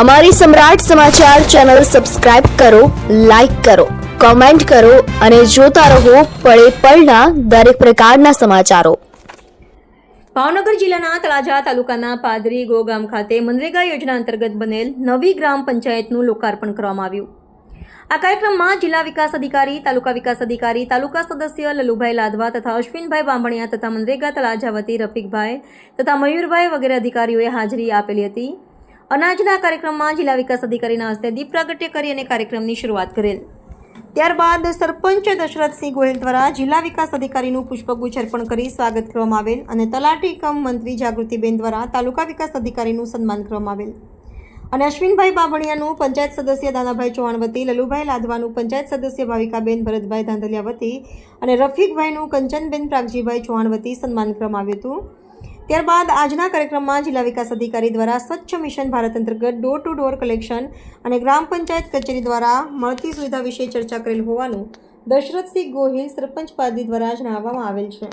અમારી Samrat Samachar channel subscribe કરો, like કરો, કોમેન્ટ કરો અને જોતા રહો પળે પળના દરેક પ્રકારના સમાચારો. ભાવનગર જિલ્લાના તળાજા તાલુકાના પાદરી ગોગામ ખાતે મનરેગા યોજના અંતર્ગત બનેલ નવી ગ્રામ પંચાયતનું લોકાર્પણ કરવામાં આવ્યું. આ કાર્યક્રમમાં જિલ્લા વિકાસ અધિકારી, તાલુકા વિકાસ અધિકારી, તાલુકા સદસ્ય લલુભાઈ લાદવા તથા અશ્વિનભાઈ બામણિયા તથા મનરેગા તળાજા વતી રફીકભાઈ તથા મયુરભાઈ વગેરે અધિકારીઓએ હાજરી આપેલી હતી. અનાજના કાર્યક્રમમાં જિલ્લા વિકાસ અધિકારીના હસ્તે દીપ પ્રાગટ્ય કરી અને કાર્યક્રમની શરૂઆત કરેલ. ત્યારબાદ સરપંચ દશરથસિંહ ગોહિલ દ્વારા જિલ્લા વિકાસ અધિકારીનું પુષ્પગુચ્છ અર્પણ કરી સ્વાગત કરવામાં આવેલ અને તલાટી કમ મંત્રી જાગૃતિબેન દ્વારા તાલુકા વિકાસ અધિકારીનું સન્માન કરવામાં આવેલ. અને અશ્વિનભાઈ બાબણિયાનું પંચાયત સદસ્ય દાદાભાઈ ચૌહાણ વતી લલુભાઈ લાદવાનું પંચાયત સદસ્ય ભાવિકાબેન ભરતભાઈ ધાંધલિયા વતી અને રફીકભાઈનું કંચનબેન પ્રાગજીભાઈ ચૌહાણ વતી સન્માન કરવામાં આવ્યું હતું. ત્યારબાદ આજના કાર્યક્રમમાં જિલ્લા વિકાસ અધિકારી દ્વારા સ્વચ્છ મિશન ભારત અંતર્ગત ડોર ટુ ડોર કલેક્શન અને ગ્રામ પંચાયત કચેરી દ્વારા મળતી સુવિધા વિશે ચર્ચા કરેલ હોવાનું દશરથસિંહ ગોહિલ સરપંચ પાદી દ્વારા જણાવવામાં આવેલ છે.